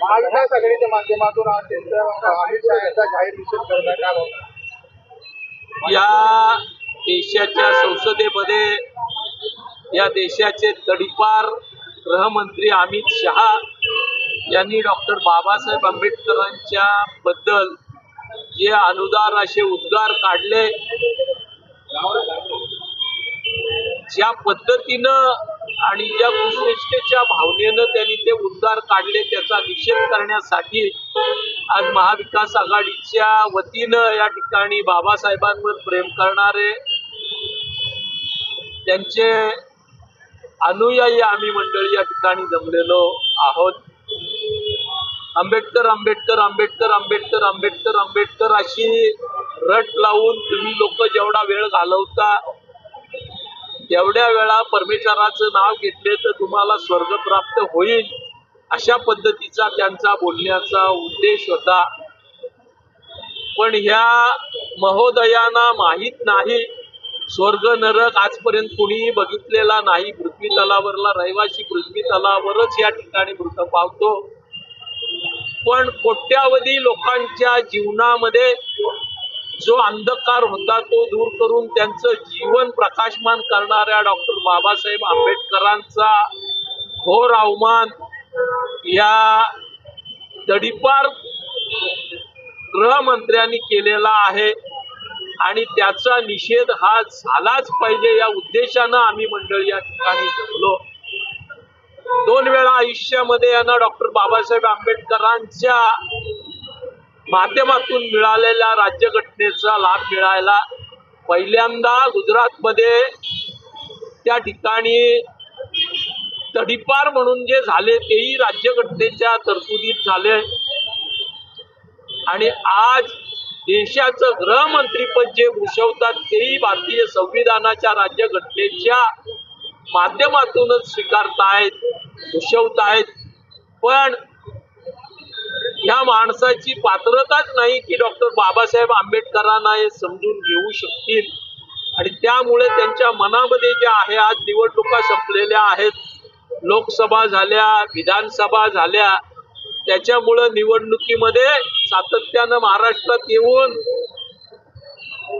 महाविकास आघाडीच्या माध्यमातून आज अमित शहा यांचा जाहीर निषेध करण्यात आला या देशाच्या संसदेमध्ये या देशाचे तडीपार गृहमंत्री अमित शहा यांनी डॉक्टर बाबासाहेब आंबेडकरांच्या बद्दल जे अनुदार असे उद्गार काढले ज्या पद्धतीनं आणि ज्या कुश्रेष्ठतेच्या भावनेनं त्यांनी ते उद्गार काढले त्याचा निषेध करण्यासाठी आज महाविकास आघाडीच्या वतीनं या ठिकाणी बाबासाहेबांवर प्रेम करणारे त्यांचे अनुयायी आम्ही मंडळी या ठिकाणी जमलेलो आहोत. आंबेडकर आंबेडकर आंबेडकर आंबेडकर आंबेडकर आंबेडकर अशी रट लावून तुम्ही लोक जेवढा वेळ घालवता एवढ्या वेळा परमेश्वराचं नाव घेतले तर तुम्हाला स्वर्ग प्राप्त होईल अशा पद्धतीचा त्यांचा बोलण्याचा उद्देश होता. पण ह्या महोदयांना माहीत नाही स्वर्ग नरक आजपर्यंत कुणीही बघितलेला नाही. पृथ्वी तलावरला रहिवासी पृथ्वी तलावरच या ठिकाणी मृत पावतो. पण कोट्यावधी लोकांच्या जीवनामध्ये जो अंधकार होता तो दूर करून त्यांचं जीवन प्रकाशमान करणाऱ्या डॉक्टर बाबासाहेब आंबेडकरांचा घोर अवमान या तडीपार गृहमंत्र्यांनी केलेला आहे आणि त्याचा निषेध हा झालाच पाहिजे या उद्देशानं आम्ही मंडळी या ठिकाणी जमलो. दोन वेळा आयुष्यामध्ये यांना डॉक्टर बाबासाहेब आंबेडकरांच्या माध्यमातून मिळालेल्या राज्यघटनेचा लाभ मिळायला पहिल्यांदा गुजरातमध्ये त्या ठिकाणी तडीपार म्हणून जे झाले तेही राज्यघटनेच्या तरतुदीत झाले. आणि आज देशाचं गृहमंत्रीपद जे भूषवतात तेही भारतीय संविधानाच्या राज्यघटनेच्या माध्यमातूनच स्वीकारतायत भूषवतायत. पण ह्या माणसाची पात्रताच नाही की डॉक्टर बाबासाहेब आंबेडकरांना हे समजून घेऊ शकतील. आणि त्यामुळे त्यांच्या मनामध्ये जे आहे आज निवडणुका संपलेल्या आहेत लोकसभा झाल्या विधानसभा झाल्या त्याच्यामुळं निवडणुकीमध्ये सातत्यानं महाराष्ट्रात येऊन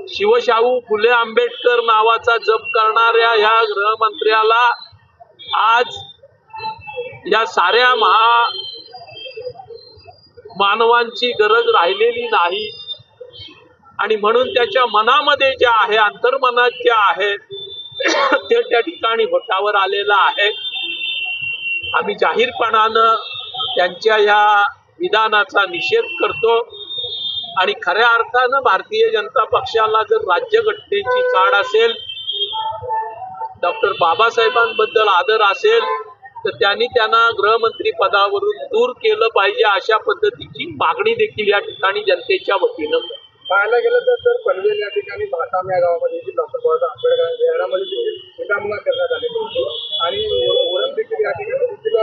शिवशाहू फुले आंबेडकर नावाचा जप करणाऱ्या ह्या गृहमंत्र्याला आज या साऱ्या महा मानवांची गरज राहिलेली नाही. आणि म्हणून त्याच्या मनामध्ये जे आहे अंतर्मनात जे आहे ते त्या ठिकाणी भटावर आलेलं आहे. आम्ही जाहीरपणानं त्यांच्या या विधानाचा निषेध करतो. आणि खऱ्या अर्थानं भारतीय जनता पक्षाला जर राज्यघटनेची चाड असेल डॉक्टर बाबासाहेबांबद्दल आदर असेल तर त्यांनी त्यांना गृहमंत्री पदावरून दूर केलं पाहिजे अशा पद्धतीची मागणी देखील या ठिकाणी जनतेच्या वतीनं पाहायला गेलं तर सर पनवेल या ठिकाणी भाटाम या गावामध्ये डॉक्टर बाबासाहेब आंबेडकर या घरामध्ये देखील विटामुना करण्यात आली होती. आणि ओरम देखील या ठिकाणी देखील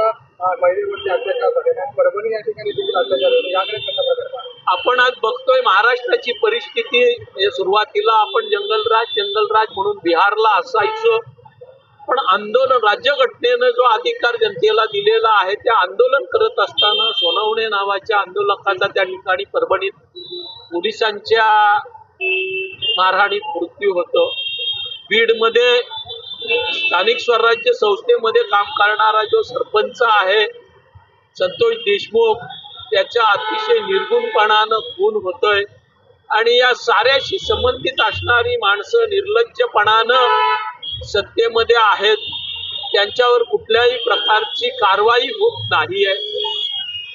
महिलेवरती अत्याचार झाले आणि परभणी या ठिकाणी देखील अत्याचार होते याकडे कशा प्रकारे? आपण आज बघतोय महाराष्ट्राची परिस्थिती सुरुवातीला आपण जंगलराज जंगलराज म्हणून बिहारला असायचो. पण आंदोलन राज्यघटनेनं जो अधिकार जनतेला दिलेला आहे ते आंदोलन करत असताना सोनावणे नावाच्या आंदोलकाचा त्या ठिकाणी परभणीत पोलिसांच्या मारहाणीत मृत्यू होतो. बीडमध्ये स्थानिक स्वराज्य संस्थेमध्ये काम करणारा जो सरपंच आहे संतोष देशमुख त्याच्या अतिशय निर्गुणपणानं खून होतोय. आणि या साऱ्याशी संबंधित असणारी माणसं निर्लज्जपणानं सत्तेमध्ये आहेत त्यांच्यावर कुठल्याही प्रकारची कारवाई होत नाही आहे.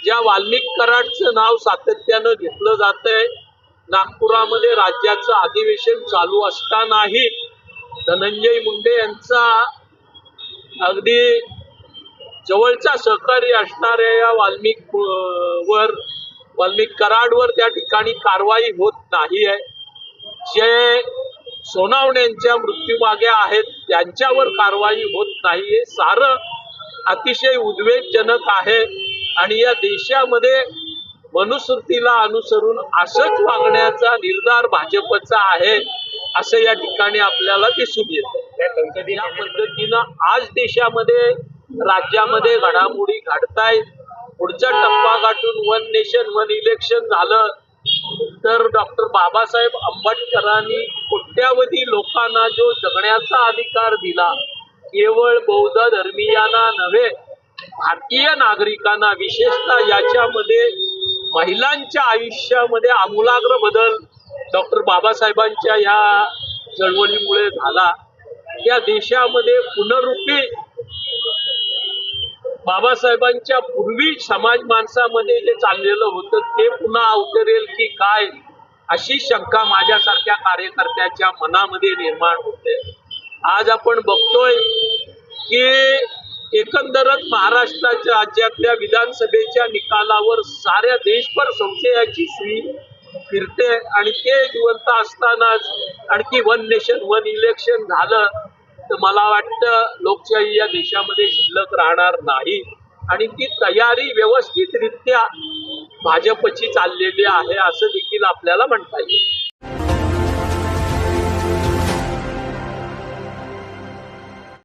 ज्या वाल्मिक कराडचं नाव सातत्यानं घेतलं जातंय नागपुरामध्ये राज्याचं अधिवेशन चालू असतानाही धनंजय मुंडे यांचा अगदी जवळचा सहकारी असणाऱ्या या वाल्मिक वर वाल्मिक कराडवर त्या ठिकाणी कारवाई होत नाही आहे. जे सोनावण्यांच्या मृत्यूमागे आहेत. त्यांच्यावर कारवाई होत नाही हे सारं अतिशय उद्वेगजनक आहे. आणि या देशामध्ये मनुस्मृतीला अनुसरून असंच वागण्याचा निर्धार भाजपचा आहे असं या ठिकाणी आपल्याला दिसून येतं. या पद्धतीनं आज देशामध्ये राज्यामध्ये घडामोडी घडतायत. पुढचा टप्पा गाठून वन नेशन वन इलेक्शन झालं. तर डॉक्टर बाबासाहेब आंबेडकरांनी कोट्यावधी लोकांना जो जगण्याचा अधिकार दिला केवळ बौद्ध धर्मीयांना नव्हे भारतीय नागरिकांना विशेषतः याच्यामध्ये महिलांच्या आयुष्यामध्ये आमूलाग्र बदल डॉक्टर बाबासाहेबांच्या या चळवळीमुळे झाला. या देशामध्ये पुनरुपी बाबासाहेबांच्या पूर्वी समाज माणसामध्ये जे चाललेलं होतं ते पुन्हा अवतरेल की काय अशी शंका माझ्यासारख्या कार्यकर्त्याच्या मनामध्ये निर्माण होते. आज आपण बघतोय की एकंदरच महाराष्ट्राच्या राज्यातल्या विधानसभेच्या निकालावर साऱ्या देशभर संशयाची सुई फिरते आणि ते जिवंत असतानाच आणखी वन नेशन वन इलेक्शन झालं. तर मला वाटतं लोकशाही या देशामध्ये शिल्लक राहणार नाही. आणि ती तयारी व्यवस्थितरित्या भाजपची चाललेली आहे असं देखील आपल्याला म्हणता येईल.